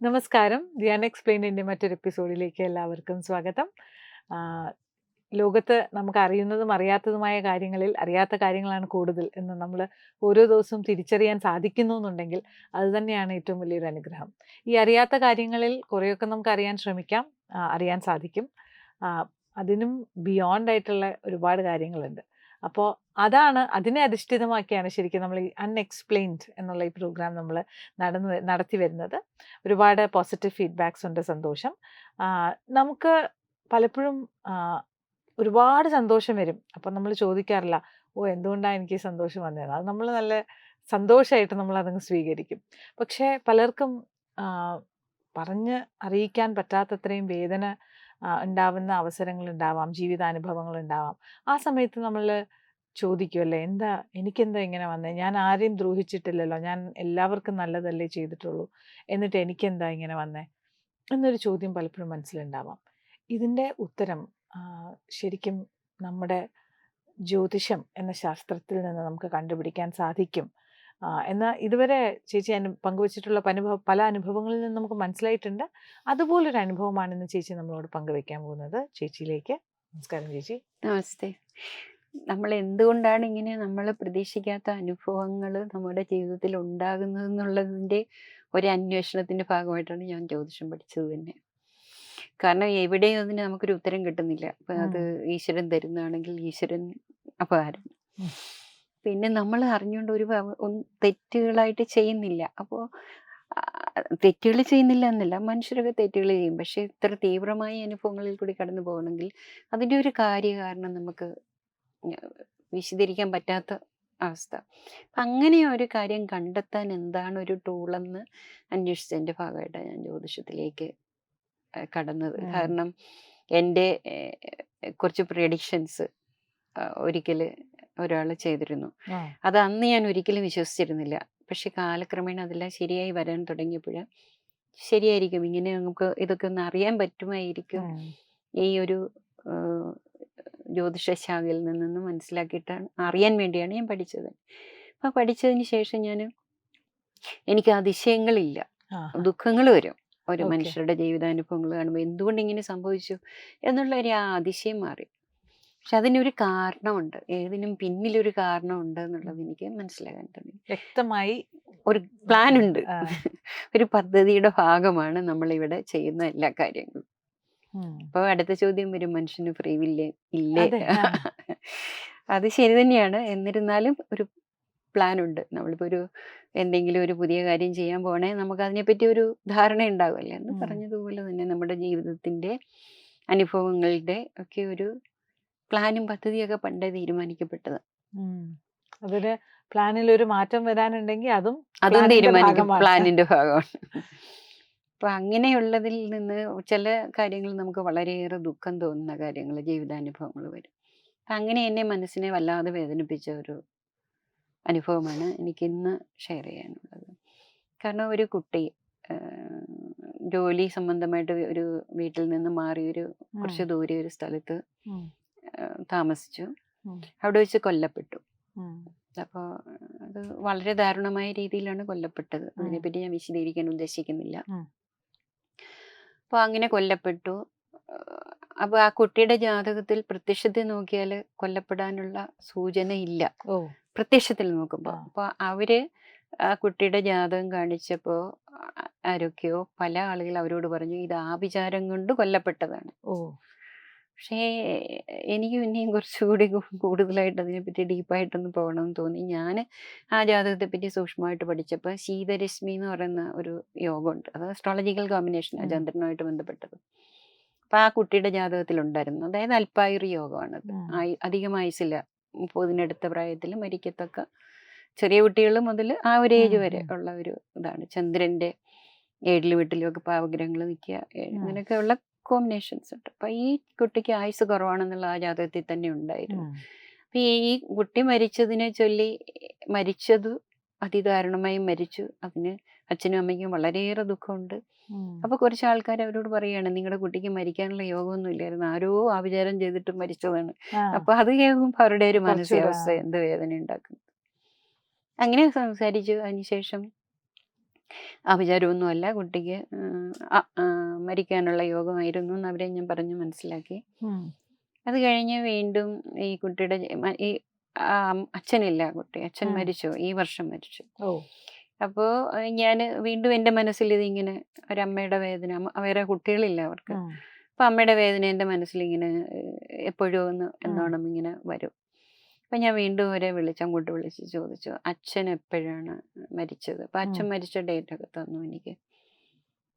നമസ്കാരം. ദി അൺഎക്സ്പ്ലെയിൻഡിന്റെ മറ്റൊരു എപ്പിസോഡിലേക്ക് എല്ലാവർക്കും സ്വാഗതം. ലോകത്ത് നമുക്ക് അറിയുന്നതും അറിയാത്തതുമായ കാര്യങ്ങളിൽ അറിയാത്ത കാര്യങ്ങളാണ് കൂടുതൽ എന്ന് നമ്മൾ ഓരോ ദിവസവും തിരിച്ചറിയാൻ സാധിക്കുന്നു എന്നുണ്ടെങ്കിൽ അത് തന്നെയാണ് ഏറ്റവും വലിയൊരു അനുഗ്രഹം. ഈ അറിയാത്ത കാര്യങ്ങളിൽ കുറേയൊക്കെ നമുക്ക് അറിയാൻ ശ്രമിക്കാം അറിയാൻ സാധിക്കും. അതിനും ബിയോണ്ട് ആയിട്ടുള്ള ഒരുപാട് കാര്യങ്ങളുണ്ട്. അപ്പോൾ അതാണ് അതിനെ അധിഷ്ഠിതമാക്കിയാണ് ശരിക്കും നമ്മൾ ഈ അൺഎക്സ്പ്ലെയിൻഡ് എന്നുള്ള ഈ പ്രോഗ്രാം നമ്മൾ നടന്നു നടത്തി വരുന്നത്. ഒരുപാട് പോസിറ്റീവ് ഫീഡ്ബാക്സ് ഉണ്ട് സന്തോഷം. നമുക്ക് പലപ്പോഴും ഒരുപാട് സന്തോഷം വരും. അപ്പം നമ്മൾ ചോദിക്കാറില്ല ഓ എന്തുകൊണ്ടാണ് എനിക്ക് സന്തോഷം വന്നത് അത് നമ്മൾ നല്ല സന്തോഷമായിട്ട് നമ്മൾ അതങ്ങ് സ്വീകരിക്കും. പക്ഷേ പലർക്കും പറഞ്ഞ് അറിയിക്കാൻ പറ്റാത്തത്രയും വേദന ഉണ്ടാവുന്ന അവസരങ്ങൾ ഉണ്ടാവാം ജീവിതാനുഭവങ്ങൾ ഉണ്ടാവാം ആ സമയത്ത് നമ്മൾ ചോദിക്കുമല്ലേ എന്താ എനിക്കെന്താ ഇങ്ങനെ വന്നേ? ഞാൻ ആരെയും ദ്രോഹിച്ചിട്ടില്ലല്ലോ ഞാൻ എല്ലാവർക്കും നല്ലതല്ലേ ചെയ്തിട്ടുള്ളൂ എന്നിട്ട് എനിക്കെന്താ ഇങ്ങനെ വന്നേ? എന്നൊരു ചോദ്യം പലപ്പോഴും മനസ്സിലുണ്ടാവാം. ഇതിന്റെ ഉത്തരം ശരിക്കും നമ്മുടെ ജ്യോതിഷം എന്ന ശാസ്ത്രത്തിൽ നിന്ന് നമുക്ക് കണ്ടുപിടിക്കാൻ സാധിക്കും. എന്നാൽ ഇതുവരെ ചേച്ചി അനു പങ്കുവച്ചിട്ടുള്ള അനുഭവ പല അനുഭവങ്ങളിൽ നിന്ന് നമുക്ക് മനസ്സിലായിട്ടുണ്ട്. അതുപോലൊരു അനുഭവമാണ് ഇന്ന് ചേച്ചി നമ്മളോട് പങ്കുവെക്കാൻ പോകുന്നത്. ചേച്ചിയിലേക്ക് നമസ്കാരം ചേച്ചി. നമസ്തേ. നമ്മൾ എന്തുകൊണ്ടാണ് ഇങ്ങനെ നമ്മൾ പ്രതീക്ഷിക്കാത്ത അനുഭവങ്ങൾ നമ്മുടെ ജീവിതത്തിൽ ഉണ്ടാകുന്നത് എന്നുള്ളതിന്റെ ഒരു അന്വേഷണത്തിന്റെ ഭാഗമായിട്ടാണ് ഞാൻ ജ്യോതിഷം പഠിച്ചത് തന്നെ. കാരണം എവിടെയും അതിന് നമുക്കൊരു ഉത്തരം കിട്ടുന്നില്ല. അപ്പം അത് ഈശ്വരൻ തരുന്നതാണെങ്കിൽ ഈശ്വരൻ അപകാരം. പിന്നെ നമ്മൾ അറിഞ്ഞുകൊണ്ട് ഒരു തെറ്റുകളായിട്ട് ചെയ്യുന്നില്ല. അപ്പോൾ തെറ്റുകൾ ചെയ്യുന്നില്ല എന്നല്ല മനുഷ്യരൊക്കെ തെറ്റുകൾ ചെയ്യും. പക്ഷെ ഇത്ര തീവ്രമായ അനുഭവങ്ങളിൽ കൂടി കടന്നു പോകണമെങ്കിൽ അതിന്റെ ഒരു കാര്യകാരണം നമുക്ക് ഞ- വിശദീകരിക്കാൻ പറ്റാത്ത അവസ്ഥ. അങ്ങനെ ഒരു കാര്യം കണ്ടെത്താൻ എന്താണ് ഒരു ടൂളെന്ന് അന്വേഷിച്ചതിന്റെ ഭാഗമായിട്ടാണ് ഞാൻ ജ്യോതിഷത്തിലേക്ക് കടന്നത്. കാരണം എന്റെ കുറച്ച് പ്രഡിക്ഷൻസ് ഒരിക്കൽ ഒരാൾ ചെയ്തിരുന്നു. അത് അന്ന് ഞാൻ ഒരിക്കലും വിശ്വസിച്ചിരുന്നില്ല. പക്ഷെ കാലക്രമേണ അതെല്ലാം ശരിയായി വരാൻ തുടങ്ങിയപ്പോൾ ശരിയായിരിക്കും. ഇങ്ങനെ നമുക്ക് ഇതൊക്കെ ഒന്ന് അറിയാൻ പറ്റുമായിരിക്കും ഈ ഒരു ജ്യോതിഷശാഖയിൽ ജ്യോതിഷ ശാഖയിൽ നിന്നും മനസ്സിലാക്കിയിട്ടാണ് അറിയാൻ വേണ്ടിയാണ് ഞാൻ പഠിച്ചത്. അപ്പം പഠിച്ചതിന് ശേഷം ഞാൻ എനിക്ക് അതിശയങ്ങളില്ല. ദുഃഖങ്ങൾ വരും. ഒരു. മനുഷ്യരുടെ ജീവിതാനുഭവങ്ങൾ കാണുമ്പോൾ എന്തുകൊണ്ട് ഇങ്ങനെ സംഭവിച്ചു എന്നുള്ള ഒരു ആ അതിശയം മാറി. പക്ഷെ അതിനൊരു കാരണമുണ്ട്. ഏതിനും പിന്നിലൊരു കാരണമുണ്ട് എന്നുള്ളത് എനിക്ക് മനസ്സിലാക്കാൻ തുടങ്ങി. വ്യക്തമായി ഒരു പ്ലാൻ ഉണ്ട് ഒരു പദ്ധതിയുടെ ഭാഗമാണ് നമ്മൾ ഇവിടെ ചെയ്യുന്ന എല്ലാ കാര്യങ്ങളും. അപ്പോൾ അപ്പൊ അടുത്ത ചോദ്യം വരും. മനുഷ്യന് ഫ്രീ വില്ലേ ഇല്ലേ? അത് ശരി തന്നെയാണ്. എന്നിരുന്നാലും ഒരു പ്ലാൻ ഉണ്ട് നമ്മളിപ്പോ ഒരു എന്തെങ്കിലും ഒരു പുതിയ കാര്യം ചെയ്യാൻ പോകണേ നമുക്ക് അതിനെപ്പറ്റി ഒരു ധാരണ ഉണ്ടാകുമല്ലേ എന്ന് പറഞ്ഞതുപോലെ തന്നെ നമ്മുടെ ജീവിതത്തിന്റെ അനുഭവങ്ങളുടെ ഒക്കെ ഒരു പ്ലാനും പദ്ധതിയൊക്കെ പണ്ടേ തീരുമാനിക്കപ്പെട്ടത്. അതൊരു അതിന് പ്ലാനിൽ ഒരു മാറ്റം വരാനുണ്ടെങ്കിൽ അതും അതും തീരുമാനിക്കും. പ്ലാനിന്റെ ഭാഗമാണ്. അപ്പൊ അങ്ങനെയുള്ളതിൽ നിന്ന് ചില കാര്യങ്ങൾ നമുക്ക് വളരെയേറെ ദുഃഖം തോന്നുന്ന കാര്യങ്ങൾ ജീവിതാനുഭവങ്ങൾ വരും. അപ്പൊ അങ്ങനെ എന്നെ മനസ്സിനെ വല്ലാതെ വേദനിപ്പിച്ച ഒരു അനുഭവമാണ് എനിക്ക് ഇന്ന് ഷെയർ ചെയ്യാനുള്ളത്. കാരണം ഒരു കുട്ടി ജോലി സംബന്ധമായിട്ട് ഒരു വീട്ടിൽ നിന്ന് മാറി ഒരു കുറച്ച് ദൂരെ ഒരു സ്ഥലത്ത് താമസിച്ചു. അവിടെ വെച്ച് കൊല്ലപ്പെട്ടു. അപ്പോൾ അത് വളരെ ദാരുണമായ രീതിയിലാണ് കൊല്ലപ്പെട്ടത്. അതിനെപ്പറ്റി ഞാൻ വിശദീകരിക്കാൻ ഉദ്ദേശിക്കുന്നില്ല. അപ്പോൾ അങ്ങനെ കൊല്ലപ്പെട്ടു അപ്പോൾ ആ കുട്ടിയുടെ ജാതകത്തിൽ പ്രത്യക്ഷത്തിൽ നോക്കിയാൽ കൊല്ലപ്പെടാനുള്ള സൂചന ഇല്ല പ്രത്യക്ഷത്തിൽ നോക്കുമ്പോൾ. അപ്പോൾ അവർ ആ കുട്ടിയുടെ ജാതകം കാണിച്ചപ്പോൾ ആരൊക്കെയോ പല ആളുകൾ അവരോട് പറഞ്ഞു ഇത് ആഭിചാരം കൊണ്ട് കൊല്ലപ്പെട്ടതാണ് ഓ പക്ഷേ എനിക്ക് പിന്നെയും കുറച്ചുകൂടി കൂടുതലായിട്ട് അതിനെപ്പറ്റി ഡീപ്പായിട്ടൊന്ന് പോകണമെന്ന് തോന്നി. ഞാൻ ആ ജാതകത്തെപ്പറ്റി സൂക്ഷ്മമായിട്ട് പഠിച്ചപ്പോൾ ശീതരശ്മി എന്ന് പറയുന്ന ഒരു യോഗമുണ്ട്. അത് അസ്ട്രോളജിക്കൽ കോമ്പിനേഷൻ. ചന്ദ്രനുമായിട്ട് ബന്ധപ്പെട്ടത്. അപ്പം ആ കുട്ടിയുടെ ജാതകത്തിലുണ്ടായിരുന്നു. അതായത് അല്പായുറി യോഗമാണത്. അധികം ആയുസില്ല മുപ്പതിനടുത്ത പ്രായത്തിൽ മരിക്കത്തക്ക ചെറിയ കുട്ടികൾ മുതൽ ആ ഒരു ഏജ് വരെ. ഉള്ള ഒരു ഇതാണ്. ചന്ദ്രന്റെ ഏഴിലും വീട്ടിലും ഒക്കെ പാവഗ്രഹങ്ങൾ നിൽക്കുക. അങ്ങനെയൊക്കെ അങ്ങനെയൊക്കെയുള്ള കോമ്പിനേഷൻസ് ഉണ്ട്. അപ്പൊ ഈ കുട്ടിക്ക് ആയുസ് കുറവാണെന്നുള്ള ആ ജാതകത്തിൽ തന്നെ ഉണ്ടായിരുന്നു. അപ്പം ഈ കുട്ടി മരിച്ചതിനെ ചൊല്ലി മരിച്ചത് അതിദാരുണമായി മരിച്ചു. അതിന് അച്ഛനും അമ്മയ്ക്കും വളരെയേറെ ദുഃഖമുണ്ട്. അപ്പൊ കുറച്ച് ആൾക്കാർ അവരോട് പറയാണ് നിങ്ങളുടെ കുട്ടിക്ക് മരിക്കാനുള്ള യോഗമൊന്നും ഇല്ലായിരുന്നു. ആരോ ആവിചാരം ചെയ്തിട്ട് മരിച്ചതാണ്. അപ്പൊ അത് കേൾക്കുമ്പോൾ അവരുടെ ഒരു മനസ്സിലാവസ്ഥ മാനസികാവസ്ഥ എന്ത് വേദന ഉണ്ടാക്കും അങ്ങനെ സംസാരിച്ചു. അതിനുശേഷം അപചാരമൊന്നുമല്ല കുട്ടിക്ക് മരിക്കാനുള്ള യോഗമായിരുന്നു എന്ന് അവരെ ഞാൻ പറഞ്ഞു മനസ്സിലാക്കി. അത് കഴിഞ്ഞ് വീണ്ടും ഈ കുട്ടിയുടെ ഈ അച്ഛനില്ല കുട്ടി. അച്ഛൻ മരിച്ചു. ഈ വർഷം മരിച്ചു. അപ്പോ അപ്പോൾ ഞാൻ വീണ്ടും എന്റെ മനസ്സിൽ ഇതിങ്ങനെ ഒരമ്മയുടെ വേദന വേറെ കുട്ടികളില്ല അവർക്ക്. അപ്പം അമ്മയുടെ വേദന എന്റെ മനസ്സിൽ ഇങ്ങനെ എപ്പോഴും ഒന്ന് എന്നോണം ഇങ്ങനെ വരും. അപ്പം ഞാൻ വീണ്ടും ഒരു വിളിച്ച് അങ്ങോട്ട് വിളിച്ച് ചോദിച്ചു അച്ഛൻ എപ്പോഴാണ് മരിച്ചത്? അപ്പം അച്ഛൻ മരിച്ച ഡേറ്റ് ഒക്കെ തന്നു എനിക്ക്.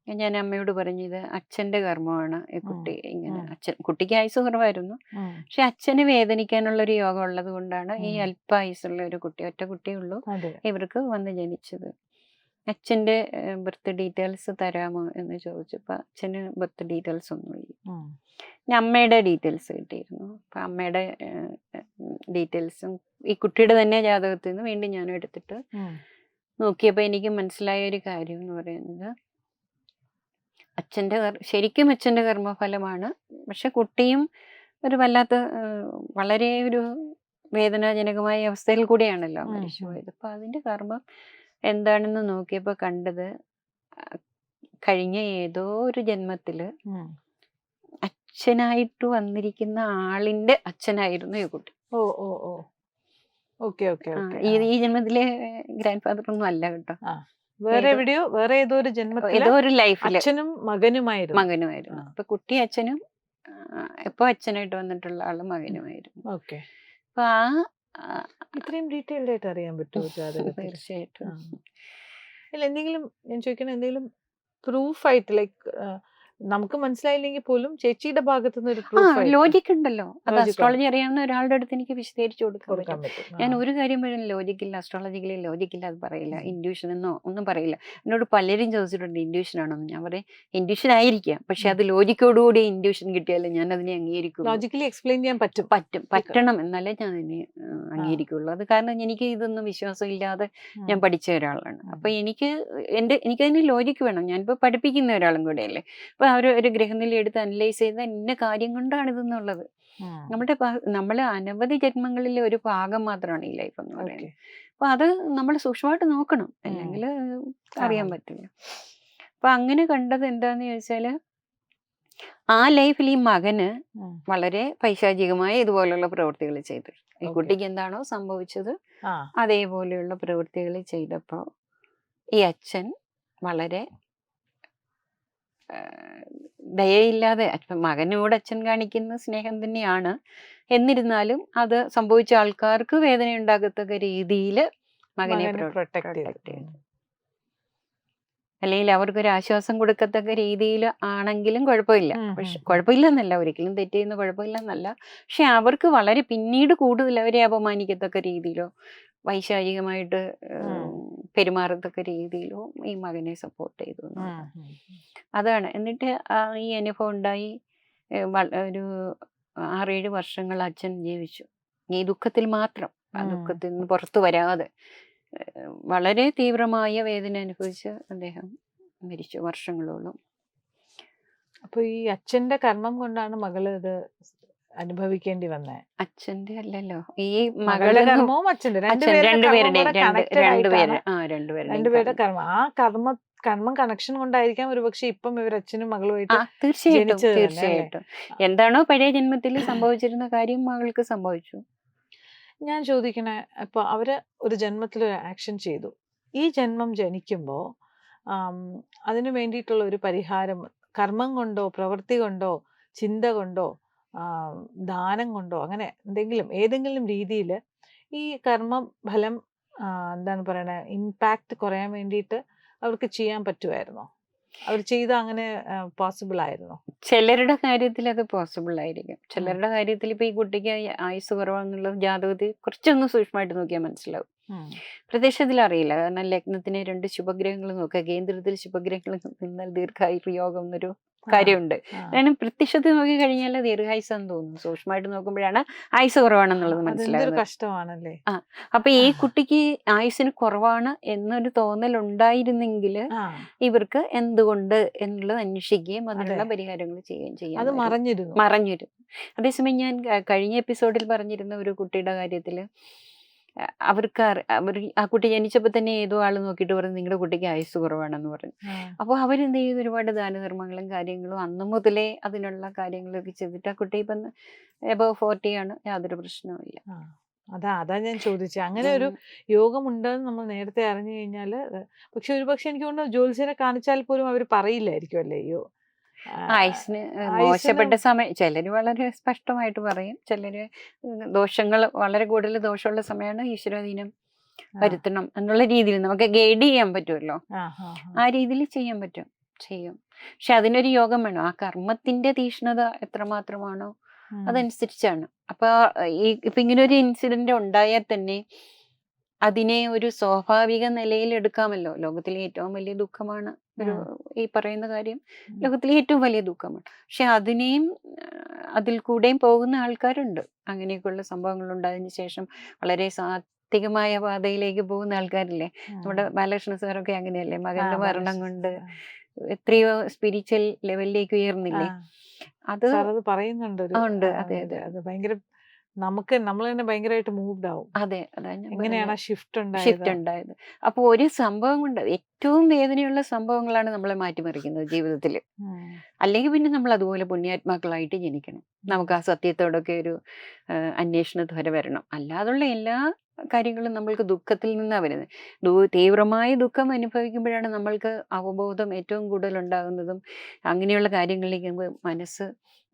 ഞാൻ അമ്മയോട് പറഞ്ഞു ഇത് അച്ഛന്റെ കർമ്മമാണ് ഈ കുട്ടി ഇങ്ങനെ അച്ഛൻ കുട്ടിക്ക് ആയുസ് കുറവായിരുന്നു. പക്ഷെ അച്ഛന് വേദനിക്കാനുള്ള ഒരു യോഗം ഉള്ളത് കൊണ്ടാണ് ഈ. അല്പ ആയുസുള്ള ഒരു കുട്ടി ഒറ്റ കുട്ടിയുള്ളൂ ഇവർക്ക് വന്ന് ജനിച്ചത്. അച്ഛന്റെ ബർത്ത് ഡീറ്റെയിൽസ് തരാമോ എന്ന് ചോദിച്ചപ്പോൾ അച്ഛന് ബർത്ത് ഡീറ്റെയിൽസ് ഒന്നുമില്ല ഇല്ല. പിന്നെ അമ്മയുടെ ഡീറ്റെയിൽസ് കിട്ടിയിരുന്നു. അപ്പം അമ്മയുടെ ഡീറ്റെയിൽസും ഈ കുട്ടിയുടെ തന്നെ ജാതകത്തിൽ നിന്ന് വീണ്ടും ഞാൻ എടുത്തിട്ട് നോക്കിയപ്പോൾ എനിക്ക് മനസ്സിലായ ഒരു കാര്യം എന്ന് പറയുന്നത് അച്ഛന്റെ ശരിക്കും അച്ഛന്റെ കർമ്മഫലമാണ്. പക്ഷെ കുട്ടിയും ഒരു വല്ലാത്ത വളരെ ഒരു വേദനാജനകമായ അവസ്ഥയിൽ കൂടിയാണല്ലോ മരിച്ചു പോയത്. അപ്പം അതിന്റെ കർമ്മം എന്താണെന്ന് നോക്കിയപ്പോൾ കണ്ടത് കഴിഞ്ഞ ഏതോ ഒരു ജന്മത്തിൽ അച്ഛനായിട്ട് വന്നിരിക്കുന്ന ആളിന്റെ അച്ഛനായിരുന്നു ഈ കുട്ടി. ഓ ഓ ഓ. ഓക്കെ ഓക്കെ ഈ ഈ ജന്മത്തിലെ ഗ്രാൻഡ് ഫാദർ ഒന്നും അല്ല കേട്ടോ. വേറെ എവിടെയോ വേറെ ഏതോ ഒരു ജന്മത്തിൽ ഏതോ ഒരു ലൈഫിൽ അച്ഛനും മകനുമായിരുന്നു. മകനുമായിരുന്നു. അപ്പൊ കുട്ടി അച്ഛനും എപ്പോ അച്ഛനായിട്ട് വന്നിട്ടുള്ള ആൾ മകനുമായിരുന്നു. ഓക്കെ. അപ്പൊ ആ, ഇത്രയും ഡീറ്റെയിൽഡ് ആയിട്ട് അറിയാൻ പറ്റുമോ ജാതകത്തിൽ? തീർച്ചയായിട്ടും. ഇല്ല എന്തെങ്കിലും ഞാൻ ചോദിക്കണ എന്തെങ്കിലും പ്രൂഫായിട്ട് ലൈക്ക് നമുക്ക് മനസ്സിലായില്ലെങ്കിൽ പോലും ചേച്ചിയുടെ ഭാഗത്തു നിന്ന് ലോജിക് ഉണ്ടല്ലോ. അത് അസ്ട്രോളജി അറിയാവുന്ന ഒരാളുടെ അടുത്ത് എനിക്ക് വിശദീകരിച്ചു കൊടുക്കാൻ പറ്റും. ഞാൻ ഒരു കാര്യം പറയുന്നത് ലോജിക്കില്ല അസ്ട്രോളജിക്കലി ലോജിക്കില്ല അത് പറയില്ല. ഇൻഡ്യൂഷൻ എന്നോ ഒന്നും പറയില്ല. എന്നോട് പലരും ചോദിച്ചിട്ടുണ്ട് ഇൻഡ്യൂഷൻ ആണെന്ന് ഞാൻ പറയും ഇൻഡ്യൂഷൻ ആയിരിക്കാം. പക്ഷെ. അത് ലോജിക്കോടുകൂടി ഇൻഡ്യൂഷൻ കിട്ടിയാലും ഞാൻ അതിനെ അംഗീകരിക്കും ലോജിക്കലി എക്സ്പ്ലെയിൻ ചെയ്യാൻ പറ്റും. പറ്റും. പറ്റണം എന്നാലേ ഞാൻ അതിനെ അംഗീകരിക്കുള്ളൂ. അത് കാരണം എനിക്ക് ഇതൊന്നും വിശ്വാസം ഇല്ലാതെ ഞാൻ പഠിച്ച ഒരാളാണ്. അപ്പൊ എനിക്ക് എന്റെ എനിക്കതിന് ലോജിക്ക് വേണം. ഞാനിപ്പോ പഠിപ്പിക്കുന്ന ഒരാളും കൂടെ അല്ലേ അപ്പൊ അവർ ഒരു ഗ്രഹനില എടുത്ത് അനലൈസ് ചെയ്ത ഇന്ന കാര്യം കൊണ്ടാണ് ഇതെന്നുള്ളത് നമ്മുടെ നമ്മൾ അനവധി ജന്മങ്ങളിലെ ഒരു ഭാഗം മാത്രമാണ് ഈ ലൈഫ് എന്ന് പറയുന്നത്. അപ്പൊ അത് നമ്മൾ സൂക്ഷ്മമായിട്ട് നോക്കണം. അല്ലെങ്കിൽ അറിയാൻ പറ്റില്ല. അപ്പൊ അങ്ങനെ കണ്ടത് എന്താന്ന് ചോദിച്ചാൽ ആ ലൈഫിൽ ഈ മകന് വളരെ പൈശാചികമായ ഇതുപോലുള്ള പ്രവൃത്തികൾ ചെയ്തു. ഈ. കുട്ടിക്ക് എന്താണോ സംഭവിച്ചത് അതേപോലെയുള്ള പ്രവൃത്തികൾ ചെയ്തപ്പോൾ ഈ അച്ഛൻ വളരെ ദയയില്ലാതെ മകനോട് അച്ഛൻ കാണിക്കുന്ന സ്നേഹം തന്നെയാണ്. എന്നിരുന്നാലും അത് സംഭവിച്ച ആൾക്കാർക്ക് വേദന ഉണ്ടാകത്തക്ക രീതിയിൽ മകനെ മകനെ പ്രൊ- പ്രൊട്ടക്ട് ചെയ്തു. അല്ലെങ്കിൽ അവർക്കൊരു ആശ്വാസം കൊടുക്കത്തക്ക രീതിയിൽ ആണെങ്കിലും കുഴപ്പമില്ല. പക്ഷെ കുഴപ്പമില്ലെന്നല്ല ഒരിക്കലും തെറ്റ് കുഴപ്പമില്ലെന്നല്ല. കുഴപ്പമില്ല പക്ഷെ അവർക്ക് വളരെ പിന്നീട് കൂടുതൽ അവരെ അപമാനിക്കത്തക്ക രീതിയിലോ ഉം. പെരുമാറത്തക്ക രീതിയിലോ ഈ മകനെ സപ്പോർട്ട് ചെയ്തു. അതാണ്. എന്നിട്ട് ഈ അനുഭവം ഉണ്ടായി. ഒരു ആറേഴ് വർഷങ്ങൾ അച്ഛൻ ജീവിച്ചു. ഈ ദുഃഖത്തിൽ മാത്രം. ആ ദുഃഖത്തിൽ നിന്ന് പുറത്തു വരാതെ. വളരെ തീവ്രമായ വേദന അനുഭവിച്ച് അദ്ദേഹം മരിച്ചു വർഷങ്ങളോളം. അപ്പൊ ഈ അച്ഛന്റെ കർമ്മം കൊണ്ടാണ് മകൾ ഇത് അനുഭവിക്കേണ്ടി വന്നേ. അച്ഛന്റെ അല്ലല്ലോ. ഈ മകളുടെ കർമ്മവും അച്ഛന്റെ രണ്ടുപേരുടെ കർമ്മ. ആ കർമ്മം കർമ്മ കണക്ഷൻ കൊണ്ടായിരിക്കാം ഒരു പക്ഷെ ഇപ്പം ഇവർ അച്ഛനും മകളുമായിട്ട് തീർച്ചയായിട്ടും? തീർച്ചയായിട്ടും. എന്താണോ പഴയ ജന്മത്തിൽ സംഭവിച്ചിരുന്ന കാര്യം മകൾക്ക് സംഭവിച്ചു. ഞാൻ ചോദിക്കണേ ഇപ്പൊ അവർ ഒരു ജന്മത്തിൽ ഒരു ആക്ഷൻ ചെയ്തു. ഈ ജന്മം ജനിക്കുമ്പോ അതിനു വേണ്ടിയിട്ടുള്ള ഒരു പരിഹാരം കർമ്മം കൊണ്ടോ പ്രവൃത്തി കൊണ്ടോ ചിന്ത കൊണ്ടോ ദാനം കൊണ്ടോ അങ്ങനെ എന്തെങ്കിലും ഏതെങ്കിലും രീതിയിൽ ഈ കർമ്മഫലം എന്താണ് പറയണേ ഇമ്പാക്റ്റ് കുറയാൻ വേണ്ടിയിട്ട് അവർക്ക് ചെയ്യാൻ പറ്റുമായിരുന്നോ അവർ ചെയ്ത അങ്ങനെ പോസിബിൾ ആയിരുന്നു? ചിലരുടെ കാര്യത്തിൽ അത് പോസിബിൾ ആയിരിക്കും. ചിലരുടെ കാര്യത്തിൽ ഇപ്പൊ ഈ കുട്ടിക്ക് ആയുസ് കുറവാന്നുള്ളത് ജാതകത്തിൽ കുറച്ചൊന്ന് സൂക്ഷ്മമായിട്ട് നോക്കിയാൽ മനസ്സിലാവും. പ്രദേശത്തിൽ അറിയില്ല. കാരണം ലഗ്നത്തിന് രണ്ട് ശുഭഗ്രഹങ്ങൾ നോക്കുക. കേന്ദ്രത്തിൽ ശുഭഗ്രഹങ്ങൾ നിന്നാൽ ദീർഘായുർ യോഗം എന്നൊരു കാര്യമുണ്ട്. കാരണം പ്രത്യക്ഷത്തിൽ നോക്കി കഴിഞ്ഞാൽ ദീർഘായുസാന്ന് തോന്നുന്നു. സൂക്ഷ്മമായിട്ട് നോക്കുമ്പോഴാണ് ആയുസ് കുറവാണെന്നുള്ളത് മനസ്സിലാകുന്നത്. കഷ്ടമാണല്ലേ? അപ്പൊ ഈ. കുട്ടിക്ക് ആയുസിന് കുറവാണ് എന്നൊരു തോന്നൽ ഉണ്ടായിരുന്നെങ്കിൽ ഇവർക്ക് എന്തുകൊണ്ട് എന്നുള്ളത് അന്വേഷിക്കുകയും അതിനുള്ള പരിഹാരങ്ങൾ ചെയ്യുകയും അത് ചെയ്യാം മറഞ്ഞിരുന്നു. മറഞ്ഞിരുന്നു. അതേസമയം ഞാൻ കഴിഞ്ഞ എപ്പിസോഡിൽ പറഞ്ഞിരുന്ന ഒരു കുട്ടിയുടെ കാര്യത്തിൽ അ- അവർക്ക് അവർ ആ കുട്ടി ജനിച്ചപ്പോൾ തന്നെ ഏതോ ആൾ നോക്കിയിട്ട് പറഞ്ഞു നിങ്ങളുടെ കുട്ടിക്ക് ആയുസ് കുറവാണെന്ന് പറഞ്ഞു. അപ്പോൾ അവരെന്ത് ചെയ്തു? ഒരുപാട് ദാനധർമ്മങ്ങളും കാര്യങ്ങളും അന്ന് മുതലേ അതിനുള്ള കാര്യങ്ങളൊക്കെ ചെയ്തിട്ട് ആ കുട്ടി ഇപ്പം എബവ് ഫോർട്ടി ആണ് യാതൊരു പ്രശ്നവുമില്ല. അതാ അതാ ഞാൻ ചോദിച്ചത് അങ്ങനെ ഒരു. യോഗമുണ്ടെന്ന് നമ്മൾ നേരത്തെ അറിഞ്ഞു കഴിഞ്ഞാൽ പക്ഷെ ഒരു പക്ഷെ എനിക്ക് തോന്നുന്നു ജ്യോത്സ്യനെ കാണിച്ചാൽ പോലും അവർ പറയില്ലായിരിക്കും അല്ലേ? അയ്യോ ആയുസിന് മോശപ്പെട്ട സമയം ചിലര് വളരെ സ്പഷ്ടമായിട്ട് പറയും. ചിലര് ദോഷങ്ങൾ വളരെ കൂടുതൽ ദോഷമുള്ള സമയമാണ് ഈശ്വരാധീനം വരുത്തണം എന്നുള്ള രീതിയിൽ നമുക്ക് ഗൈഡ് ചെയ്യാൻ പറ്റുമല്ലോ. ആ, രീതിയിൽ ചെയ്യാൻ പറ്റും ചെയ്യും. പക്ഷെ അതിനൊരു യോഗം വേണം. ആ കർമ്മത്തിന്റെ തീഷ്ണത എത്രമാത്രമാണോ. അതനുസരിച്ചാണ്. അപ്പൊ ഈ ഇപ്പൊ ഇങ്ങനെ ഒരു ഇൻസിഡന്റ് ഉണ്ടായാൽ തന്നെ അതിനെ ഒരു സ്വാഭാവിക നിലയിൽ എടുക്കാമല്ലോ. ലോകത്തിലെ ഏറ്റവും വലിയ ദുഃഖമാണ് ഒരു ഈ പറയുന്ന കാര്യം. ലോകത്തിലെ ഏറ്റവും വലിയ ദുഃഖമാണ്. പക്ഷെ അതിനെയും അതിൽ കൂടെയും പോകുന്ന ആൾക്കാരുണ്ട്. അങ്ങനെയൊക്കെയുള്ള സംഭവങ്ങൾ ഉണ്ടായതിനു ശേഷം വളരെ സാത്വികമായ പാതയിലേക്ക് പോകുന്ന ആൾക്കാരില്ലേ? നമ്മുടെ. ബാലകൃഷ്ണ സാറൊക്കെ അങ്ങനെയല്ലേ? മകന്റെ മരണം കൊണ്ട് എത്രയോ സ്പിരിച്വൽ ലെവലിലേക്ക് ഉയർന്നില്ലേ? അത് പറയുന്നുണ്ട് ഉണ്ട്. അതെ അതെ. അത് ഭയങ്കര നമുക്ക് നമ്മൾ തന്നെ ഭയങ്കരമായിട്ട് മൂവ്ഡ് ആവും. അതെ എങ്ങനെയാണ് ഷിഫ്റ്റ് ഉണ്ടായത്? ഷിഫ്റ്റ് ഉണ്ടായത് അപ്പൊ ഒരു സംഭവം കൊണ്ട് ഏറ്റവും വേദനയുള്ള സംഭവങ്ങളാണ് നമ്മളെ മാറ്റിമറിക്കുന്നത് ജീവിതത്തിൽ അല്ലെങ്കിൽ പിന്നെ നമ്മൾ അതുപോലെ പുണ്യാത്മാക്കളായിട്ട് ജനിക്കണം. നമുക്ക് ആ സത്യത്തോടൊക്കെ ഒരു അന്വേഷണ ധ്വര വരണം. അല്ലാതുള്ള എല്ലാ കാര്യങ്ങളും നമ്മൾക്ക് ദുഃഖത്തിൽ നിന്നാണ് വരുന്നത്. ദൂ- തീവ്രമായ ദുഃഖം അനുഭവിക്കുമ്പോഴാണ് നമ്മൾക്ക് അവബോധം ഏറ്റവും കൂടുതൽ ഉണ്ടാകുന്നതും അങ്ങനെയുള്ള കാര്യങ്ങളിലേക്ക് നമുക്ക് മനസ്സ്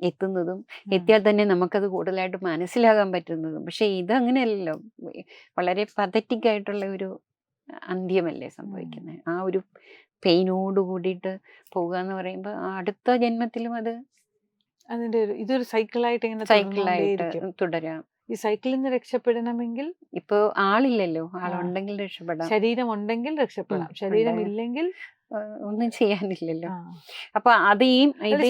എത്തുന്നതും. എത്തിയാൽ തന്നെ നമുക്കത് കൂടുതലായിട്ട് മനസ്സിലാകാൻ പറ്റുന്നതും. പക്ഷെ വ- വളരെ പതറ്റിക് ആയിട്ടുള്ള ഒരു അന്ത്യമല്ലേ സംഭവിക്കുന്നത് ആ ഒരു പെയിനോട് കൂടിയിട്ട് പോകുക എന്ന് പറയുമ്പോൾ അടുത്ത ജന്മത്തിലും അത് അതിന്റെ ഇതൊരു സൈക്കിളായിട്ട് ഇങ്ങനെ സൈക്കിളായിട്ട്. തുടരാം. ഈ സൈക്കിളിൽ നിന്ന് രക്ഷപ്പെടണമെങ്കിൽ ഇപ്പൊ ആളില്ലല്ലോ. ആളുണ്ടെങ്കിൽ രക്ഷപ്പെടാം. ശരീരം ഉണ്ടെങ്കിൽ രക്ഷപ്പെടാം ശരീരം ഇല്ലെങ്കിൽ ഒന്നും ചെയ്യാനില്ലല്ലോ. അപ്പൊ അത് ഈ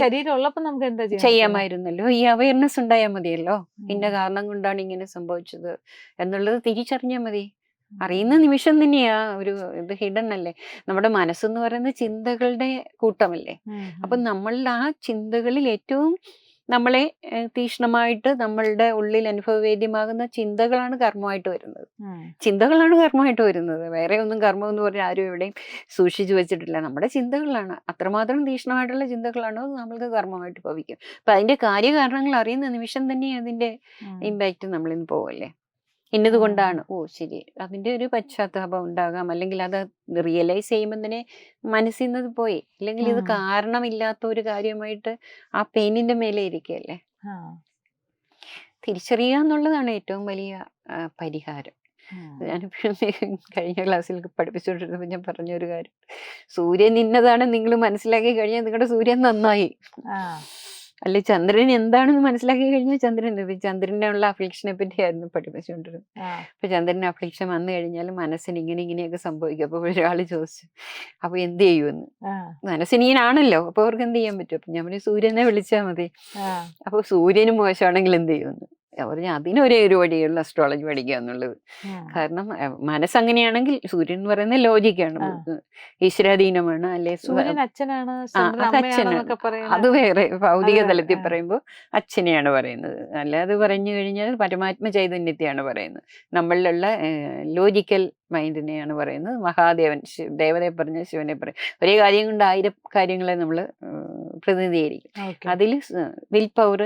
ശരീരം ഉള്ളപ്പോ നമുക്ക് എന്താ ചെയ്യാമായിരുന്നല്ലോ. ഈ അവയർനെസ് ഉണ്ടായാൽ മതിയല്ലോ. ഇന്ന കാരണം കൊണ്ടാണ് ഇങ്ങനെ സംഭവിച്ചത് എന്നുള്ളത് തിരിച്ചറിഞ്ഞാൽ മതി. അറിയുന്ന നിമിഷം തന്നെയാ ഒരു ഇത് ഹിഡൻ അല്ലേ? നമ്മുടെ മനസ്സെന്ന് പറയുന്നത് ചിന്തകളുടെ കൂട്ടമല്ലേ. അപ്പൊ നമ്മളുടെ ആ ചിന്തകളിൽ ഏറ്റവും നമ്മളെ തീഷ്ണമായിട്ട് തീക്ഷ്ണമായിട്ട് നമ്മളുടെ ഉള്ളിൽ അനുഭവവേദ്യമാകുന്ന ചിന്തകളാണ് കർമ്മമായിട്ട് വരുന്നത്. ചിന്തകളാണ് കർമ്മമായിട്ട് വരുന്നത്. വേറെ ഒന്നും കർമ്മം എന്ന് പറഞ്ഞാൽ ആരും എവിടെയും സൂക്ഷിച്ചു വെച്ചിട്ടില്ല. നമ്മുടെ ചിന്തകളാണ്. അത്രമാത്രം തീക്ഷ്ണമായിട്ടുള്ള ചിന്തകളാണോ നമ്മൾക്ക് കർമ്മമായിട്ട് ഭവിക്കും. അപ്പൊ അതിന്റെ കാര്യകാരണങ്ങൾ അറിയുന്ന നിമിഷം തന്നെ അതിന്റെ. ഇമ്പാക്റ്റ് നമ്മളിന്ന് പോവല്ലേ? ഇന്നത് ആ. കൊണ്ടാണ്. ഓ ശരി. അതിന്റെ ഒരു പശ്ചാത്താപം ഉണ്ടാകാം. അല്ലെങ്കിൽ അത് റിയലൈസ് ചെയ്യുമ്പോൾ തന്നെ മനസ്സിൽ നിന്ന് പോയി. അല്ലെങ്കിൽ ഇത് കാരണമില്ലാത്ത ഒരു കാര്യമായിട്ട് ആ പെയിനിന്റെ മേലെ ഇരിക്കുകയല്ലേ. തിരിച്ചറിയുക എന്നുള്ളതാണ് ഏറ്റവും വലിയ പരിഹാരം. ഞാൻ ഞാനിപ്പോഴും കഴിഞ്ഞ ക്ലാസ്സിൽ പഠിപ്പിച്ചുകൊണ്ടിരുന്നപ്പോൾ ഞാൻ പറഞ്ഞ ഒരു കാര്യം. സൂര്യൻ ഇന്നതാണ് നിങ്ങൾ മനസ്സിലാക്കി കഴിഞ്ഞാൽ നിങ്ങളുടെ സൂര്യൻ നന്നായി. അല്ലെ ചന്ദ്രൻ എന്താണെന്ന് മനസ്സിലാക്കി കഴിഞ്ഞാൽ ചന്ദ്രൻ ചന്ദ്രന്റെ ഉള്ള അഫ്ലിക്ഷനെ പറ്റിയായിരുന്നു പഠിപ്പിച്ചുകൊണ്ടിരുന്നത്. അപ്പൊ ചന്ദ്രന്റെ അഫ്ലിക്ഷൻ വന്നു കഴിഞ്ഞാൽ മനസ്സിന് ഇങ്ങനെ ഇങ്ങനെയൊക്കെ സംഭവിക്കും. അപ്പൊ ഒരാൾ ചോദിച്ചു അപ്പൊ എന്ത് ചെയ്യുമെന്ന്? മനസ്സിനീനാണല്ലോ അപ്പൊ അവർക്ക് എന്ത് ചെയ്യാൻ പറ്റും? അപ്പൊ ഞാൻ സൂര്യനെ വിളിച്ചാൽ മതി. അപ്പൊ സൂര്യന് മോശമാണെങ്കിൽ എന്ത് ചെയ്യുമെന്ന്? പറഞ്ഞു അതിനൊരേ ഒരു വഴിയുള്ള അസ്ട്രോളജി പഠിക്കുക എന്നുള്ളത്. കാരണം മനസ്സ് മനസ്സങ്ങനെയാണെങ്കിൽ സൂര്യൻ എന്ന് പറയുന്നത് ലോജിക്കാണ്. ഈശ്വരാധീനമാണ് അല്ലെ സൂര്യൻ അച്ഛനാണ് അത് വേറെ ഭൗതിക തലത്തിൽ പറയുമ്പോൾ അച്ഛനെയാണ് പറയുന്നത്. അല്ലാതെ പറഞ്ഞു കഴിഞ്ഞാൽ പരമാത്മ ചൈതന്യത്തെയാണ് പറയുന്നത്. നമ്മളിലുള്ള ലോജിക്കൽ മൈൻഡിനെയാണ് പറയുന്നത്. മഹാദേവൻ ശിവ ദേവതയെ പറഞ്ഞ ശിവനെ പറയും. ഒരേ കാര്യം കൊണ്ട് ആയിരം കാര്യങ്ങളെ നമ്മൾ പ്രതിനിധീകരിക്കും. അതിൽ വിൽ പവർ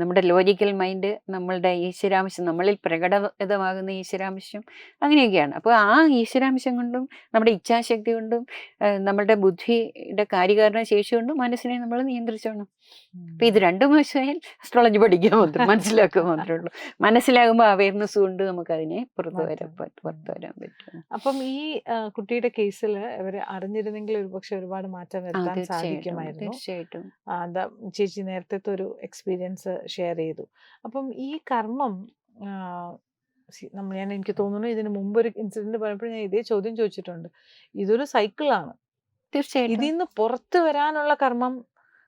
നമ്മുടെ ലോജിക്കൽ മൈൻഡ് നമ്മളുടെ ഈശ്വരാംശം നമ്മളിൽ പ്രകടമാകുന്ന ഈശ്വരാംശം അങ്ങനെയൊക്കെയാണ്. അപ്പോൾ ആ ഈശ്വരാംശം കൊണ്ടും നമ്മുടെ ഇച്ഛാശക്തി കൊണ്ടും നമ്മളുടെ ബുദ്ധിയുടെ കാര്യകാരണ ശേഷി കൊണ്ടും മനസ്സിനെ നമ്മൾ നിയന്ത്രിച്ചോണം. അപ്പം ഇത് രണ്ടും വശമായാൽ അസ്ട്രോളജി പഠിക്കാൻ മാത്രം മനസ്സിലാക്കുക മാത്രമേ ഉള്ളൂ. മനസ്സിലാകുമ്പോൾ അവയർനെസ് കൊണ്ട് നമുക്കതിനെ പുറത്തു വരാൻ പുറത്തു വരാൻ അപ്പം ഈ കുട്ടിയുടെ കേസിൽ ഇവർ അറിഞ്ഞിരുന്നെങ്കിൽ ഒരുപക്ഷെ ഒരുപാട് മാറ്റം വരുത്താൻ സാധിക്കുമായിരുന്നു. തീർച്ചയായിട്ടും. എന്താ ചേച്ചി നേരത്തെ ഒരു എക്സ്പീരിയൻസ് ഷെയർ ചെയ്തു. അപ്പം ഈ കർമ്മം നമ്മൾ ഞാൻ എനിക്ക് തോന്നുന്നു ഇതിന് മുമ്പ് ഒരു ഇൻസിഡന്റ് പറഞ്ഞപ്പോൾ ഞാൻ ഇതേ ചോദ്യം ചോദിച്ചിട്ടുണ്ട്. ഇതൊരു സൈക്കിളാണ്. തീർച്ചയായിട്ടും. ഇതിൽ നിന്ന് പുറത്തു വരാനുള്ള കർമ്മം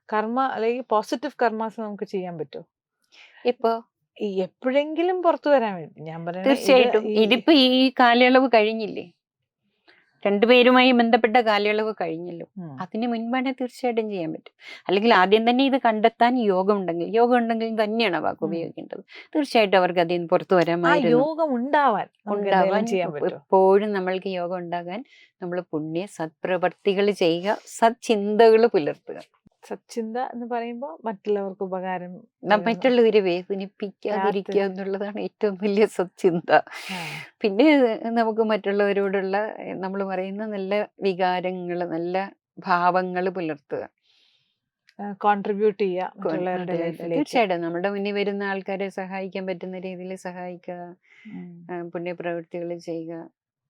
കർമ്മ അല്ലെങ്കിൽ പോസിറ്റീവ് കർമ്മസ് നമുക്ക് ചെയ്യാൻ പറ്റുമോ? ഇപ്പോ എപ്പോഴെങ്കിലും പുറത്തു വരാൻ വേണ്ടി ഞാൻ പറയുന്നത് തീർച്ചയായിട്ടും. ഇതിപ്പോ ഈ കാലയളവ് കഴിഞ്ഞില്ലേ? രണ്ടുപേരുമായി ബന്ധപ്പെട്ട കാലയളവ് കഴിഞ്ഞല്ലോ. അതിന് മുൻപാണ് തീർച്ചയായിട്ടും ചെയ്യാൻ പറ്റും. അല്ലെങ്കിൽ ആദ്യം തന്നെ ഇത് കണ്ടെത്താൻ യോഗം ഉണ്ടെങ്കിൽ യോഗം ഉണ്ടെങ്കിൽ തന്നെയാണ് വാക്ക് ഉപയോഗിക്കേണ്ടത്. തീർച്ചയായിട്ടും അവർക്ക് അതിൽ നിന്ന് പുറത്തു വരാമായിരുന്നു യോഗം ഉണ്ടാവാൻ ഉണ്ടാവാൻ എപ്പോഴും നമ്മൾക്ക് യോഗം ഉണ്ടാകാൻ നമ്മൾ പുണ്യ സത്പ്രവർത്തികൾ ചെയ്യുക സത്ചിന്തകൾ പുലർത്തുക. സച്ചിന്ത എന്ന് പറയുമ്പോൾ മറ്റുള്ളവർക്ക് ഉപകാരം മറ്റുള്ളവരെ വേദനിപ്പിക്കാതിരിക്കുക എന്നുള്ളതാണ് ഏറ്റവും വലിയ സച്ചിന്ത. പിന്നെ നമുക്ക് മറ്റുള്ളവരോടുള്ള നമ്മൾ പറയുന്ന നല്ല വികാരങ്ങൾ നല്ല ഭാവങ്ങൾ പുലർത്തുക. കോൺട്രിബ്യൂട്ട് ചെയ്യുക തീർച്ചയായിട്ടും നമ്മുടെ മുന്നിൽ വരുന്ന ആൾക്കാരെ സഹായിക്കാൻ പറ്റുന്ന രീതിയിൽ സഹായിക്കുക. പുണ്യപ്രവൃത്തികൾ ചെയ്യുക.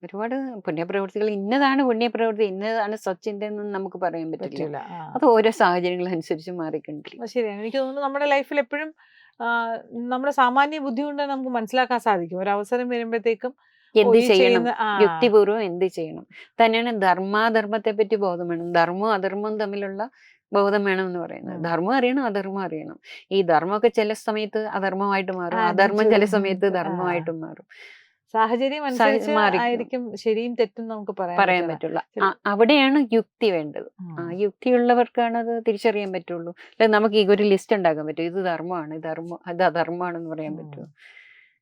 ഒരുപാട് പുണ്യപ്രവൃത്തികൾ ഇന്നതാണ് പുണ്യപ്രവൃത്തി ഇന്നതാണ് എന്നും നമുക്ക് പറയാൻ പറ്റില്ല. അത് ഓരോ സാഹചര്യങ്ങൾ അനുസരിച്ച് മാറിക്കൊണ്ടിരിക്കും. ശരിയാണ്. എനിക്ക് തോന്നുന്നു നമ്മുടെ ലൈഫിൽ എപ്പോഴും നമ്മുടെ സാമാന്യ ബുദ്ധി കൊണ്ട് നമുക്ക് മനസ്സിലാക്കാൻ സാധിക്കും. ഒരു അവസരം വരുമ്പോഴത്തേക്കും എന്ത് ചെയ്യണം? യുക്തിപൂർവം എന്ത് ചെയ്യണം? തന്നെയാണ് ധർമാധർമ്മത്തെ പറ്റി ബോധം വേണം. ധർമ്മവും അധർമ്മവും തമ്മിലുള്ള ബോധം വേണം എന്ന് പറയുന്നത് ധർമ്മം അറിയണം അധർമ്മം അറിയണം. ഈ ധർമ്മമൊക്കെ ചില സമയത്ത് അധർമ്മമായിട്ട് മാറും അധർമ്മം ചില സമയത്ത്. ധർമ്മമായിട്ടും മാറും. സാഹചര്യം അനുസരിച്ച് ആയിരിക്കും ശരിയും തെറ്റും നമുക്ക് പറയാൻ പറയാൻ പറ്റുള്ള. അവിടെയാണ് യുക്തി വേണ്ടത്. ആ. യുക്തിയുള്ളവർക്കാണ് അത് തിരിച്ചറിയാൻ പറ്റുള്ളൂ. അല്ലെ നമുക്ക് ഈ ഒരു ലിസ്റ്റ് ഉണ്ടാക്കാൻ പറ്റും. ഇത് ധർമ്മമാണ് ഇത് ധർമ്മം ഇത് അധർമ്മമാണെന്ന് പറയാൻ പറ്റും പറ്റുമോ?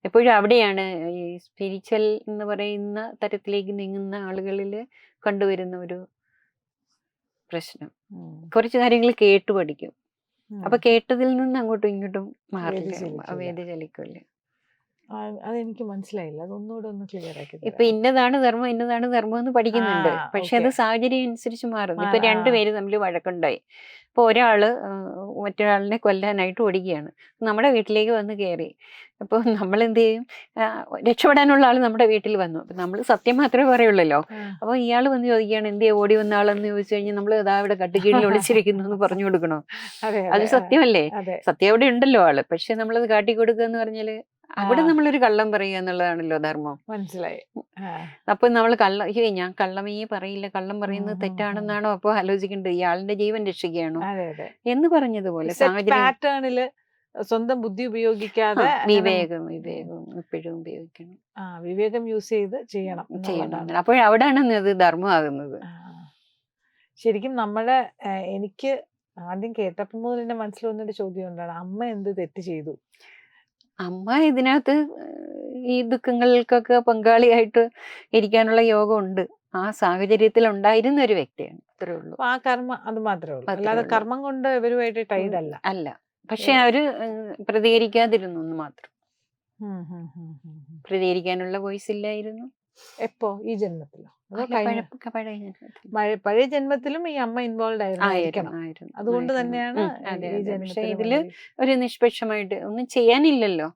എപ്പോഴും അവിടെയാണ് ഈ സ്പിരിച്വൽ എന്ന് പറയുന്ന തരത്തിലേക്ക് നീങ്ങുന്ന ആളുകളിൽ കണ്ടുവരുന്ന ഒരു പ്രശ്നം. കുറച്ച് കാര്യങ്ങൾ കേട്ടു പഠിക്കും. അപ്പൊ കേട്ടതിൽ നിന്ന് അങ്ങോട്ടും ഇങ്ങോട്ടും മാറില്ല. വേദി ചലിക്കില്ല. അതെനിക്ക് മനസ്സിലായില്ല. അതൊന്നുകൂടെ ഒന്ന് ക്ലിയർ ആക്കി ഇപ്പൊ ഇന്നതാണ് ധർമ്മം ഇന്നതാണ് ധർമ്മം എന്ന് പഠിക്കുന്നുണ്ട്. പക്ഷെ അത് സാഹചര്യം അനുസരിച്ച് മാറും. ഇപ്പൊ. രണ്ടുപേര് തമ്മിൽ വഴക്കുണ്ടായി. ഇപ്പൊ ഒരാൾ ആ, മറ്റൊരാളിനെ കൊല്ലാനായിട്ട് ഓടിക്കുകയാണ്. നമ്മുടെ വീട്ടിലേക്ക് വന്ന് കയറി. അപ്പോൾ നമ്മൾ എന്ത് ചെയ്യും രക്ഷപ്പെടാനുള്ള ആൾ നമ്മുടെ വീട്ടിൽ വന്നു. അപ്പൊ നമ്മൾ സത്യം മാത്രമേ പറയുള്ളല്ലോ. അപ്പൊ ഇയാൾ വന്ന് ചോദിക്കുകയാണ് എന്ത് ചെയ്യാ? ഓടി വന്ന ആളെന്ന് ചോദിച്ചു കഴിഞ്ഞാൽ നമ്മൾ ഇതാ ഇവിടെ കട്ടുകീഴിൽ ഒളിച്ചിരിക്കുന്നു എന്ന് പറഞ്ഞു കൊടുക്കണോ? അതെ സത്യമല്ലേ? സത്യം അവിടെ ഉണ്ടല്ലോ ആൾ. പക്ഷെ നമ്മളത് കാട്ടിക്കൊടുക്കുക എന്ന് പറഞ്ഞാൽ അവിടെ. നമ്മളൊരു കള്ളം പറയുക എന്നുള്ളതാണല്ലോ ധർമ്മം. മനസ്സിലായി. അപ്പൊ നമ്മൾ കള്ളം അയ്യോ ഞാൻ കള്ളമേ പറയില്ല കള്ളം പറയുന്നത്. തെറ്റാണെന്നാണോ അപ്പൊ ആലോചിക്കേണ്ടത്? ഇയാളുടെ ജീവൻ രക്ഷിക്കുകയാണോ? എന്ന് പറഞ്ഞതുപോലെ പാറ്റേണിൽ സ്വന്തം ബുദ്ധി ഉപയോഗിക്കാതെ വിവേകം വിവേകം എപ്പോഴും ഉപയോഗിക്കണം. ആ വിവേകം യൂസ് ചെയ്ത് ചെയ്യണം ചെയ്യണം. അപ്പോഴവിടാണ് അത് ധർമ്മമാകുന്നത്. ശരിക്കും നമ്മളെ എനിക്ക് ആദ്യം കേട്ടപ്പോൾ മുതൽ എന്റെ മനസ്സിൽ വന്നൊരു ചോദ്യം ഉണ്ടാണ് അമ്മ എന്ത് തെറ്റ് ചെയ്തു? അമ്മ ഇതിനകത്ത് ഈ ദുഃഖങ്ങൾക്കൊക്കെ പങ്കാളിയായിട്ട് ഇരിക്കാനുള്ള യോഗം ഉണ്ട് ആ സാഹചര്യത്തിൽ ഉണ്ടായിരുന്ന ഒരു വ്യക്തിയാണ്. അത്രേ ഉള്ളൂ. ആ കർമ്മ അത് മാത്രമേ ഉള്ളൂ. അല്ലാതെ കർമ്മം കൊണ്ട് ഇവരുമായിട്ട് ടൈഡ് അല്ല അല്ല. പക്ഷെ അവർ പ്രതികരിക്കാതിരുന്നു മാത്രം. പ്രതികരിക്കാനുള്ള വോയിസ് ഇല്ലായിരുന്നു. എപ്പോ? ഈ ജന്മത്തിലോ? പഴയ ജന്മത്തിലും. ഈ അമ്മ ഇൻവോൾവ് ആയിരുന്നു അതുകൊണ്ട് തന്നെയാണ് പക്ഷേ ഇതിൽ ഒരു നിഷ്പക്ഷമായിട്ട് ഒന്നും ചെയ്യാനില്ലല്ലോ.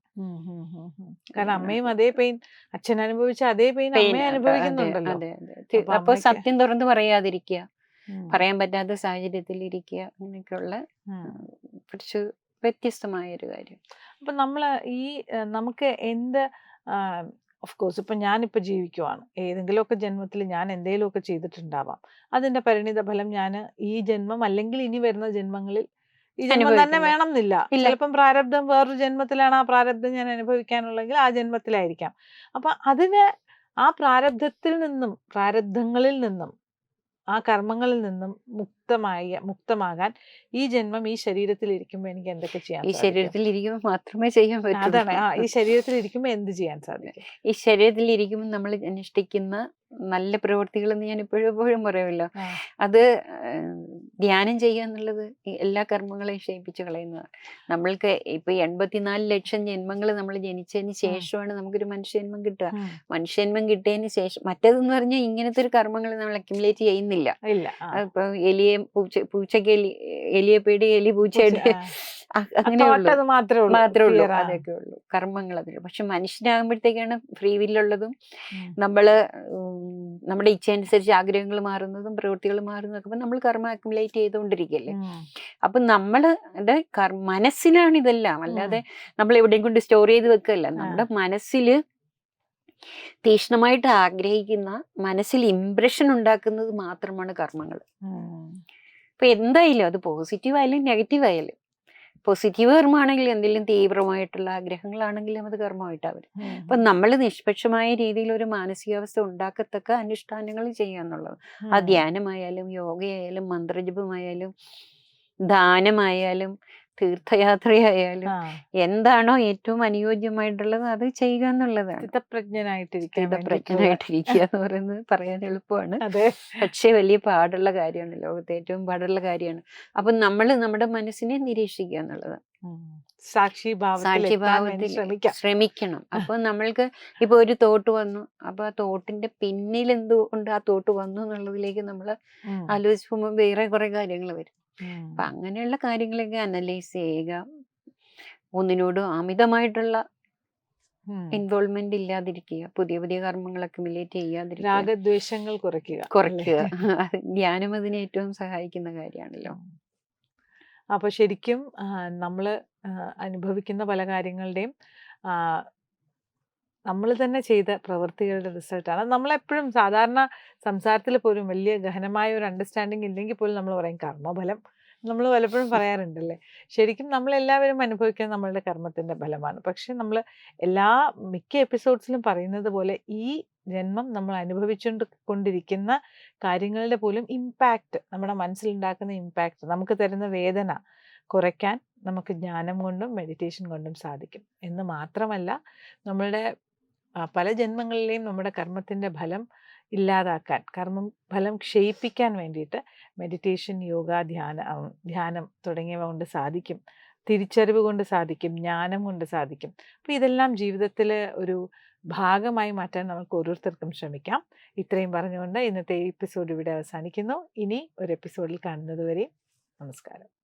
കാരണം അമ്മയും അതേ പെയിൻ അച്ഛൻ അനുഭവിച്ച അതേ പെയിൻ അമ്മയെ അനുഭവിക്കുന്നുണ്ടല്ലോ. അപ്പൊ സത്യം തുറന്നു പറയാതിരിക്കുക. പറയാൻ പറ്റാത്ത സാഹചര്യത്തിൽ ഇരിക്കുക. അങ്ങനെയൊക്കെയുള്ള. കുറച്ച് വ്യത്യസ്തമായ ഒരു കാര്യം. അപ്പൊ നമ്മൾ ഈ നമുക്ക് എന്ത് ഓഫ് കോഴ്സ് ഇപ്പം ഞാനിപ്പോൾ ജീവിക്കുവാണ്. ഏതെങ്കിലുമൊക്കെ ജന്മത്തിൽ ഞാൻ എന്തെങ്കിലുമൊക്കെ ചെയ്തിട്ടുണ്ടാവാം. അതിന്റെ പരിണിത ഫലം ഞാൻ ഈ ജന്മം അല്ലെങ്കിൽ ഇനി വരുന്ന ജന്മങ്ങളിൽ ഈ ജന്മം തന്നെ. വേണം എന്നില്ല ചിലപ്പം പ്രാരബ്ധം വേറൊരു ജന്മത്തിലാണ് ആ പ്രാരബ്ധം ഞാൻ അനുഭവിക്കാനുള്ളെങ്കിൽ ആ ജന്മത്തിലായിരിക്കാം. അപ്പൊ അതിന് ആ പ്രാരബ്ധത്തിൽ നിന്നും പ്രാരബ്ധങ്ങളിൽ നിന്നും ആ കർമ്മങ്ങളിൽ നിന്നും മുക്തമായ മുക്തമാകാൻ ഈ ജന്മം ഈ ശരീരത്തിൽ ഇരിക്കുമ്പോൾ എനിക്ക് എന്തൊക്കെ ചെയ്യാൻ ഈ ശരീരത്തിൽ ഇരിക്കുമ്പോൾ മാത്രമേ ചെയ്യാൻ അതാണ്. ആ ഈ ശരീരത്തിൽ ഇരിക്കുമ്പോൾ എന്ത് ചെയ്യാൻ സാധിക്കും? ഈ ശരീരത്തിൽ ഇരിക്കുമ്പോൾ നമ്മൾ അനുഷ്ഠിക്കുന്ന നല്ല പ്രവൃത്തികൾ എന്ന് ഞാൻ ഇപ്പോഴും എപ്പോഴും പറയുമല്ലോ. അത് ധ്യാനം ചെയ്യുക എന്നുള്ളത് എല്ലാ കർമ്മങ്ങളെയും ക്ഷയിപ്പിച്ച് കളയുന്നതാണ്. നമ്മൾക്ക് ഇപ്പൊ എൺപത്തിനാല് ലക്ഷം ജന്മങ്ങൾ നമ്മൾ ജനിച്ചതിന് ശേഷമാണ് നമുക്കൊരു മനുഷ്യജന്മം കിട്ടുക. മനുഷ്യജന്മം കിട്ടിയതിന് ശേഷം മറ്റേതെന്ന് പറഞ്ഞാൽ ഇങ്ങനത്തെ ഒരു കർമ്മങ്ങൾ നമ്മൾ അക്യുമുലേറ്റ് ചെയ്യുന്നില്ല. ഇപ്പൊ എലിയെ പൂച്ച പൂച്ചയ്ക്ക് എലി എലിയെ പേടി എലി പൂച്ചയുടെ പൂച്ച, അങ്ങനെ മാത്രമേ ഉള്ളൂ. അതൊക്കെ ഉള്ളൂ. കർമ്മങ്ങൾ അതിൽ പക്ഷെ മനുഷ്യനാകുമ്പോഴത്തേക്കാണ് ഫ്രീ വില്ലുള്ളതും. നമ്മൾ നമ്മുടെ ഇച്ഛ അനുസരിച്ച് ആഗ്രഹങ്ങൾ മാറുന്നതും പ്രവൃത്തികൾ മാറുന്നതും അപ്പൊ നമ്മൾ കർമ്മ അക്യുമുലേറ്റ് ചെയ്തുകൊണ്ടിരിക്കുകയല്ലേ ഉം. അപ്പൊ നമ്മളുടെ മനസ്സിലാണ് ഇതെല്ലാം. അല്ലാതെ നമ്മൾ എവിടെയും കൊണ്ട് സ്റ്റോർ ചെയ്ത് വെക്കല്ല. നമ്മുടെ മനസ്സിൽ തീക്ഷ്ണമായിട്ട് ആഗ്രഹിക്കുന്ന മനസ്സിൽ ഇംപ്രഷൻ ഉണ്ടാക്കുന്നത് മാത്രമാണ് കർമ്മങ്ങൾ. അപ്പൊ എന്തായാലും അത് പോസിറ്റീവ് ആയാലും നെഗറ്റീവ് ആയാലും പോസിറ്റീവ് കർമ്മമാണെങ്കിൽ എന്തെങ്കിലും തീവ്രമായിട്ടുള്ള ആഗ്രഹങ്ങളാണെങ്കിലും അത് കർമ്മമായിട്ട് അവർ ഉം. നമ്മൾ നിഷ്പക്ഷമായ രീതിയിൽ ഒരു മാനസികാവസ്ഥ ഉണ്ടാക്കത്തക്ക അനുഷ്ഠാനങ്ങൾ ചെയ്യുക എന്നുള്ളത്. ആ ധ്യാനമായാലും യോഗയായാലും മന്ത്രജപമായാലും ദാനമായാലും തീർത്ഥയാത്രയായാലും എന്താണോ ഏറ്റവും അനുയോജ്യമായിട്ടുള്ളത് അത് ചെയ്യുക എന്നുള്ളതാണ്. സ്ഥിതപ്രജ്ഞനായിട്ടിരിക്കുക എന്ന് പറയുന്നത് പറയാൻ എളുപ്പമാണ്. അതെ. പക്ഷേ വലിയ പാടുള്ള കാര്യമാണ് ലോകത്തെ ഏറ്റവും പാടുള്ള കാര്യമാണ്. അപ്പൊ നമ്മൾ നമ്മുടെ മനസ്സിനെ നിരീക്ഷിക്കുക എന്നുള്ളത് സാക്ഷിഭാവത്തിൽ ശ്രമിക്കണം. അപ്പൊ നമ്മൾക്ക് ഇപ്പൊ ഒരു തോട്ട് വന്നു. അപ്പൊ ആ തോട്ടിന്റെ പിന്നിൽ എന്തുകൊണ്ട് ആ തോട്ട് വന്നു എന്നുള്ളതിലേക്ക് നമ്മൾ പോകുമ്പോൾ വേറെ കുറെ കാര്യങ്ങൾ വരും. അപ്പൊ അങ്ങനെയുള്ള കാര്യങ്ങളൊക്കെ അനലൈസ് ചെയ്യുക. ഒന്നിനോടും അമിതമായിട്ടുള്ള. ഇൻവോൾവ്മെന്റ് ഇല്ലാതിരിക്കുക. പുതിയ പുതിയ കർമ്മങ്ങൾ അക്യുമുലേറ്റ് ചെയ്യാതിരിക്കുക. രാഗദ്വേഷങ്ങൾ കുറയ്ക്കുക കുറയ്ക്കുക. ധ്യാനം അതിന് ഏറ്റവും സഹായിക്കുന്ന കാര്യമാണല്ലോ. അപ്പൊ ശരിക്കും നമ്മൾ അനുഭവിക്കുന്ന പല കാര്യങ്ങളുടെയും നമ്മൾ തന്നെ ചെയ്ത പ്രവൃത്തികളുടെ റിസൾട്ടാണ് നമ്മളെപ്പോഴും സാധാരണ സംസാരത്തിൽ പോലും വലിയ ഗഹനമായ ഒരു അണ്ടർസ്റ്റാൻഡിങ് ഇല്ലെങ്കിൽ പോലും നമ്മൾ പറയും കർമ്മഫലം. നമ്മൾ പലപ്പോഴും പറയാറുണ്ടല്ലേ? ശരിക്കും നമ്മളെല്ലാവരും അനുഭവിക്കുന്നത് നമ്മളുടെ കർമ്മത്തിന്റെ ഫലമാണ്. പക്ഷെ നമ്മൾ എല്ലാ മിക്ക എപ്പിസോഡ്സിലും പറയുന്നത് പോലെ ഈ ജന്മം നമ്മൾ അനുഭവിച്ചുകൊണ്ട് കൊണ്ടിരിക്കുന്ന കാര്യങ്ങളുടെ പോലും ഇമ്പാക്റ്റ് നമ്മുടെ മനസ്സിലുണ്ടാക്കുന്ന ഇമ്പാക്റ്റ് നമുക്ക് തരുന്ന വേദന കുറയ്ക്കാൻ നമുക്ക് ജ്ഞാനം കൊണ്ടും മെഡിറ്റേഷൻ കൊണ്ടും സാധിക്കും. എന്ന് മാത്രമല്ല നമ്മളുടെ പല ജന്മങ്ങളിലെയും നമ്മുടെ കർമ്മത്തിന്റെ ഫലം ഇല്ലാതാക്കാൻ കർമ്മം ഫലം ക്ഷയിപ്പിക്കാൻ വേണ്ടിയിട്ട് മെഡിറ്റേഷൻ യോഗ ധ്യാന ധ്യാനം തുടങ്ങിയവ കൊണ്ട് സാധിക്കും. തിരിച്ചറിവ് കൊണ്ട് സാധിക്കും ജ്ഞാനം കൊണ്ട് സാധിക്കും. അപ്പോൾ ഇതെല്ലാം ജീവിതത്തിൽ ഒരു ഭാഗമായി മാറ്റാൻ നമുക്ക് ഓരോരുത്തർക്കും ശ്രമിക്കാം. ഇത്രയും പറഞ്ഞുകൊണ്ട് ഇന്നത്തെ എപ്പിസോഡ് ഇവിടെ അവസാനിക്കുന്നു. ഇനി ഒരു എപ്പിസോഡിൽ കാണുന്നത് വരെ നമസ്കാരം.